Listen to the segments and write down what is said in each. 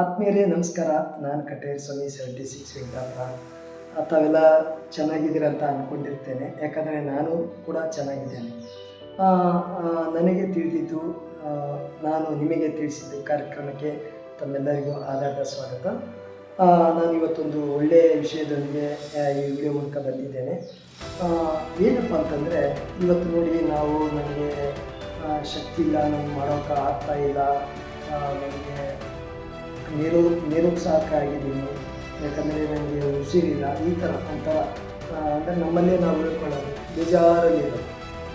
ಆತ್ಮೀಯರೇ, ನಮಸ್ಕಾರ. ನಾನು ಕಟೇರ್ ಸ್ವಾಮಿ ಸೆವೆಂಟಿ ಸಿಕ್ಸ್ ವೆಂಕಟಪ್ಪ ತಾವೆಲ್ಲ ಚೆನ್ನಾಗಿದ್ದೀರ ಅಂತ ಅಂದ್ಕೊಂಡಿರ್ತೇನೆ ಯಾಕಂದರೆ ನಾನು ಕೂಡ ಚೆನ್ನಾಗಿದ್ದೇನೆ. ನನಗೆ ತಿಳಿದಿದ್ದು ನಾನು ನಿಮಗೆ ತಿಳಿಸಿದ್ದು ಕಾರ್ಯಕ್ರಮಕ್ಕೆ ತಮ್ಮೆಲ್ಲರಿಗೂ ಆಧಾರದ ಸ್ವಾಗತ. ನಾನು ಇವತ್ತೊಂದು ಒಳ್ಳೆಯ ವಿಷಯದೊಂದಿಗೆ ಈ ವಿಡಿಯೋ ಮೂಲಕ ಬಂದಿದ್ದೇನೆ. ಏನಪ್ಪ ಅಂತಂದರೆ, ಇವತ್ತು ನೋಡಿ ನಾವು ನನಗೆ ಶಕ್ತಿ ಇಲ್ಲ, ನಮ್ಗೆ ಮಾಡೋಕೆ ಆಗ್ತಾ ಇಲ್ಲ. ನೀರು ನಿರುತ್ಸಾಹಕ ಆಗಿದ್ದೀನಿ ಯಾಕಂದರೆ ನನಗೆ ಉಸಿರಿಲ್ಲ. ಈ ಥರ ಒಂಥರ ಅಂದರೆ ನಮ್ಮಲ್ಲೇ ನಾವು ಹೇಳ್ಕೊಳ್ಳೋದು ಬೇಜಾರಲ್ಲಿರೋದು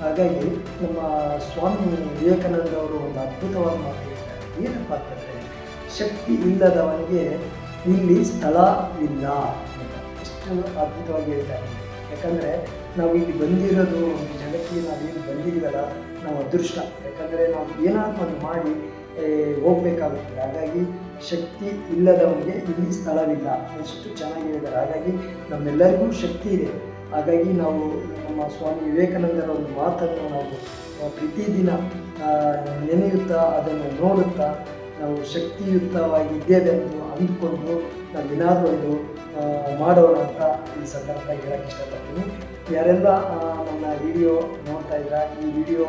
ಹಾಗಾಗಿ ನಮ್ಮ ಸ್ವಾಮಿ ವಿವೇಕಾನಂದ ಅವರು ಒಂದು ಅದ್ಭುತವಾದ ಮಾತು ಹೇಳ್ತಾರೆ. ಏನಪ್ಪ ಅಂತಂದರೆ, ಶಕ್ತಿ ಇಲ್ಲದವನಿಗೆ ಇಲ್ಲಿ ಸ್ಥಳ ಇಲ್ಲ ಅಂತ. ಎಷ್ಟು ಅದ್ಭುತವಾಗಿ ಹೇಳ್ತಾರೆ. ಯಾಕಂದರೆ ನಾವು ಇಲ್ಲಿ ಬಂದಿರೋದು ಒಂದು ಜಗತ್ತಿಗೆ ನಾವೇನು ಬಂದಿದ್ದೀವಲ್ಲ, ನಾವು ಅದೃಷ್ಟ. ಯಾಕಂದರೆ ನಾವು ಏನಾದರೂ ಒಂದು ಮಾಡಿ ಹೋಗ್ಬೇಕಾಗುತ್ತೆ. ಹಾಗಾಗಿ ಶಕ್ತಿ ಇಲ್ಲದವನಿಗೆ ಇಲ್ಲಿ ಸ್ಥಳವಿಲ್ಲ. ಎಷ್ಟು ಚೆನ್ನಾಗಿ ಹೇಳಿದ್ದಾರೆ ಹಾಗಾಗಿ ನಮ್ಮೆಲ್ಲರಿಗೂ ಶಕ್ತಿ ಇದೆ. ಹಾಗಾಗಿ ನಾವು ನಮ್ಮ ಸ್ವಾಮಿ ವಿವೇಕಾನಂದರ ಒಂದು ಮಾತನ್ನು ನಾವು ಪ್ರತಿದಿನ ನೆನೆಯುತ್ತಾ ಅದನ್ನು ನೋಡುತ್ತಾ ನಾವು ಶಕ್ತಿಯುತವಾಗಿದ್ದೇವೆಂದು ಅಂದುಕೊಂಡು ನಾವು ಏನಾದರೂ ಒಂದು ಆ, ಮಾಡೋಣ ಅಂತ ಈ ಸಂದರ್ಭ ಹೇಳಕ್ಕೆ ಇಷ್ಟಪಡ್ತೀನಿ. ಯಾರೆಲ್ಲ ನನ್ನ ವಿಡಿಯೋ ನೋಡ್ತಾ ಇದ್ದೀರಾ, ಈ ವಿಡಿಯೋ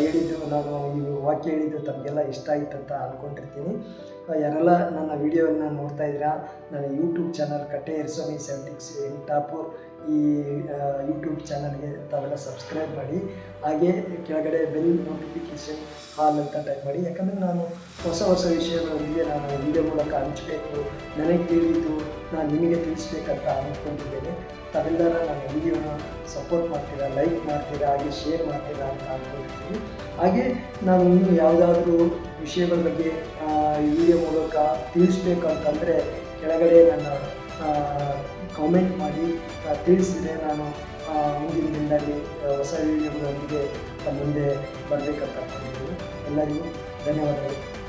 ಹೇಳಿದ್ದು, ನಾನು ಈ ವಾಕ್ಯ ಹೇಳಿದ್ದು ತಮಗೆಲ್ಲ ಇಷ್ಟ ಆಯ್ತು ಅಂತ ಅಂದ್ಕೊಂಡಿರ್ತೀನಿ ಯಾರೆಲ್ಲ ನನ್ನ ವಿಡಿಯೋವನ್ನು ನೋಡ್ತಾ ಇದ್ದೀರಾ, ನನ್ನ ಯೂಟ್ಯೂಬ್ ಚಾನಲ್ ಕಟ್ಟೆ ಸ್ವಾಮಿ ಸೆವೆಂಟಿಕ್ಸ್ ಟಾಪೂರ್ ಈ ಯೂಟ್ಯೂಬ್ ಚಾನಲ್ಗೆ ತಾವೆಲ್ಲ ಸಬ್ಸ್ಕ್ರೈಬ್ ಮಾಡಿ, ಹಾಗೆ ಕೆಳಗಡೆ ಬೆಲ್ ನೋಟಿಫಿಕೇಷನ್ ಹಾಲ್ ಅಂತ ಟೈಪ್ ಮಾಡಿ. ಯಾಕಂದರೆ ನಾನು ಹೊಸ ಹೊಸ ವಿಷಯಗಳೊಂದಿಗೆ ನಾನು ವಿಡಿಯೋ ಮೂಲಕ ಹಂಚಬೇಕು, ನನಗೆ ತಿಳಿದು ನಾನು ನಿಮಗೆ ತಿಳಿಸ್ಬೇಕಂತ ಅಂದ್ಕೊಂಡಿದ್ದೇನೆ ತಾವೆಲ್ಲರ ನಾನು ವಿಡಿಯೋನ ಸಪೋರ್ಟ್ ಮಾಡ್ತೀರಾ ಲೈಕ್ ಮಾಡ್ತೀರಾ, ಹಾಗೆ ಶೇರ್ ಮಾಡ್ತೀರಾ ಅಂತ ಅಂದ್ಕೊಂಡಿದ್ದೀನಿ ಹಾಗೆ ನಾನು ಇನ್ನೂ ಯಾವುದಾದ್ರೂ ವಿಷಯಗಳ ಬಗ್ಗೆ ವಿಡಿಯೋ ಮೂಲಕ ತಿಳಿಸ್ಬೇಕು ಅಂತಂದರೆ ಕೆಳಗಡೆ ನನ್ನ ಕಾಮೆಂಟ್ ಮಾಡಿ ತಿಳಿಸಿದೆ ನಾನು ಮುಂದಿನ ದಿನದಲ್ಲಿ ಹೊಸ ವಿಡಿಯೋಗಳೊಂದಿಗೆ ಮುಂದೆ ಬರಬೇಕಂತ ಎಲ್ಲರಿಗೂ ಧನ್ಯವಾದಗಳು.